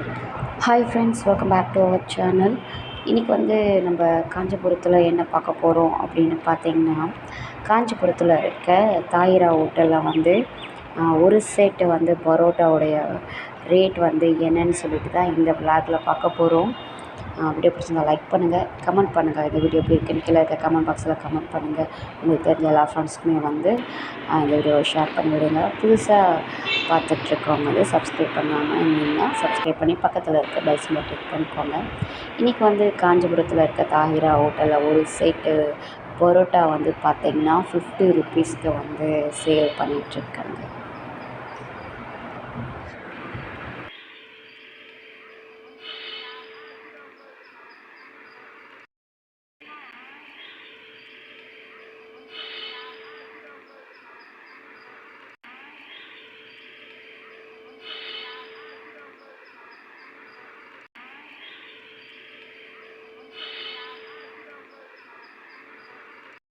Hi friends welcome back to our channel இன்றைக்கி வந்து நம்ம காஞ்சிபுரத்தில் என்ன பார்க்க போகிறோம் அப்படின்னு பார்த்தீங்கன்னா காஞ்சிபுரத்தில் இருக்க தாயிரா ஹோட்டலில் வந்து ஒரு செட்டு வந்து பரோட்டாவுடைய ரேட் வந்து என்னன்னு சொல்லிட்டு தான் இந்த விளாகில் பார்க்க போகிறோம் வீடியோ பிடிச்சிருந்தா லைக் பண்ணுங்கள் கமெண்ட் பண்ணுங்கள் இந்த வீடியோ எப்படி இருக்குன்னு கீழே இருக்க கமெண்ட் பாக்ஸில் கமெண்ட் பண்ணுங்கள் உங்களுக்கு தெரிஞ்ச எல்லா ஃப்ரெண்ட்ஸ்க்குமே வந்து இந்த வீடியோவை ஷேர் பண்ணி விடுங்க. புதுசாக பார்த்துட்ருக்கவங்க வந்து சப்ஸ்கிரைப் பண்ணாமல் இருந்தீங்கன்னா சப்ஸ்கிரைப் பண்ணி பக்கத்தில் இருக்க பெல் கிளிக் பண்ணிக்கோங்க. இன்றைக்கி வந்து காஞ்சிபுரத்தில் இருக்க தாஹிரா ஹோட்டலில் ஒரு சைட்டு பரோட்டா வந்து பார்த்திங்கன்னா ஃபிஃப்டி ருபீஸ்க்கு வந்து சேல் பண்ணிகிட்ருக்காங்க